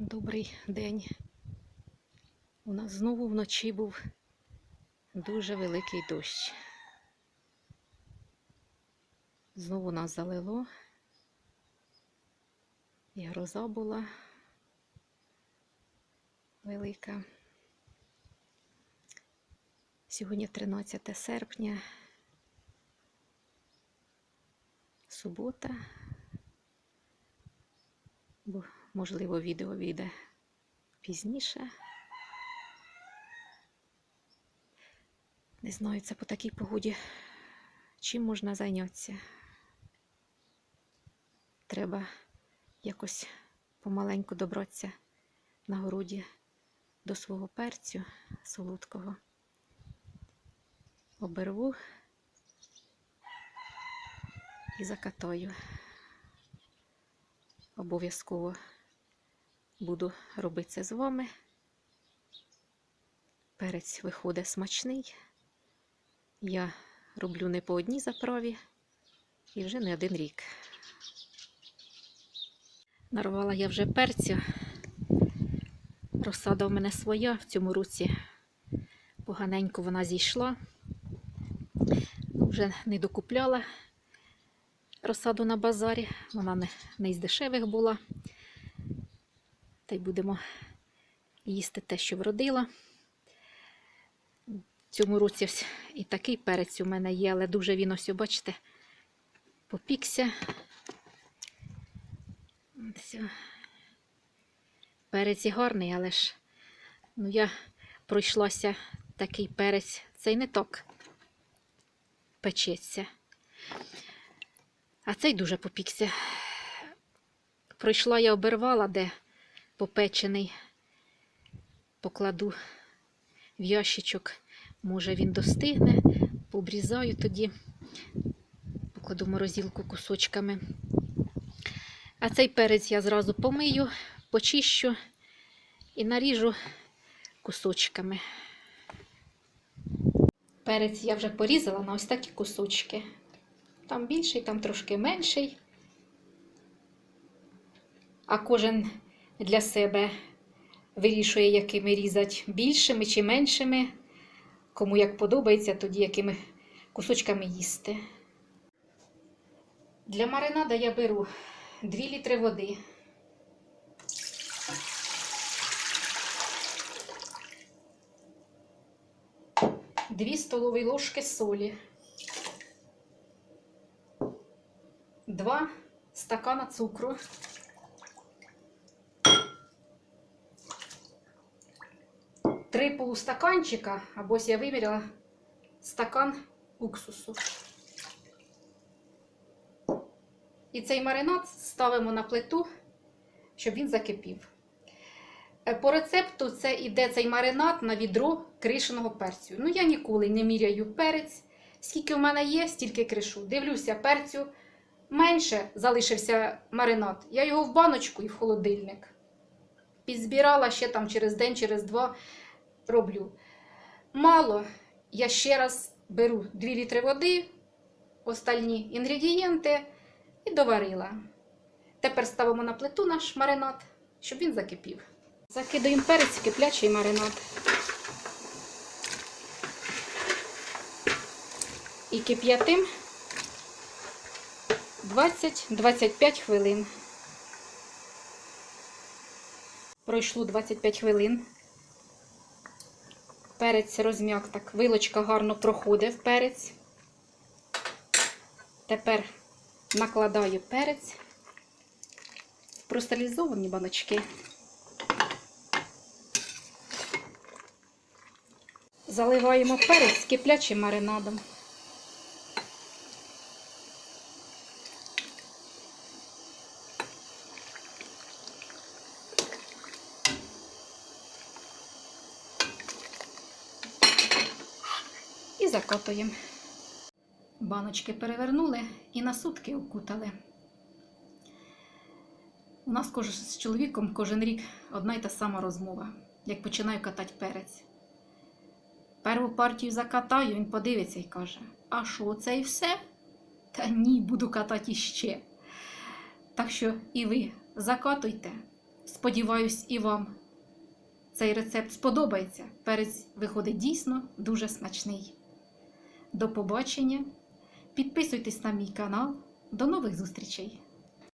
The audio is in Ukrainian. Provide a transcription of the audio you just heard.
Добрий день. У нас знову вночі був дуже великий дощ. Знову нас залило. І гроза була велика. Сьогодні 13 серпня. Субота. Можливо, відео вийде пізніше. Не знаю, це по такій погоді. Чим можна зайнятися? Треба якось помаленьку добратися на городі до свого перцю солодкого. Оберву і закатаю. Обов'язково буду робити це з вами. Перець виходить смачний. Я роблю не по одній заправі і вже не один рік. Нарвала я вже перцю. Розсада в мене своя в цьому році. Поганенько вона зійшла. Вже не докупляла розсаду на базарі. Вона не, не із дешевих була. Та й будемо їсти те, що вродила. В цьому році і такий перець у мене є, але дуже він ось, бачите, попікся. Ось. Перець і гарний, але ж ну, я пройшлася такий перець, цей не так печеться. А цей дуже попікся. Пройшла я обервала, де попечений. Покладу в ящичок. Може він достигне, пообрізаю тоді, покладу в морозилку кусочками. А цей перець я зразу помию, почищу і наріжу кусочками. Перець я вже порізала на ось такі кусочки. Там більший, там трошки менший. А кожен для себе вирішує, якими різати більшими чи меншими. Кому як подобається, тоді якими кусочками їсти. Для маринада я беру 2 літри води. Дві столові ложки солі. 2 стакана цукру. Три полустаканчика, або ось я виміряла стакан уксусу. І цей маринад ставимо на плиту, щоб він закипів. Е, По рецепту це йде цей маринад на відро кришеного перцю. Ну, я ніколи не міряю перець. Скільки в мене є, стільки кришу. Дивлюся перцю. Менше залишився маринад. Я його в баночку і в холодильник. Підзбирала ще там через день, через два роблю. Мало, я ще раз беру 2 літри води, остальні інгредієнти і доварила. Тепер ставимо на плиту наш маринад, щоб він закипів. Закидаємо перець, киплячий маринад. І кип'ятим 20-25 хвилин. Пройшло 25 хвилин. Перець розм'як так. Вилочка гарно проходить в перець. Тепер накладаю перець в простерилізовані баночки. Заливаємо перець киплячим маринадом. І закатуємо. Баночки перевернули і на сутки окутали. У нас з чоловіком кожен рік одна й та сама розмова, як починаю катати перець. Перву партію закатаю, він подивиться і каже: А що, це і все? Та ні, буду катати іще. Так що і ви закатуйте, Сподіваюсь, і вам цей рецепт сподобається. Перець виходить дійсно дуже смачний. До побачення. Підписуйтесь на мій канал. До нових зустрічей!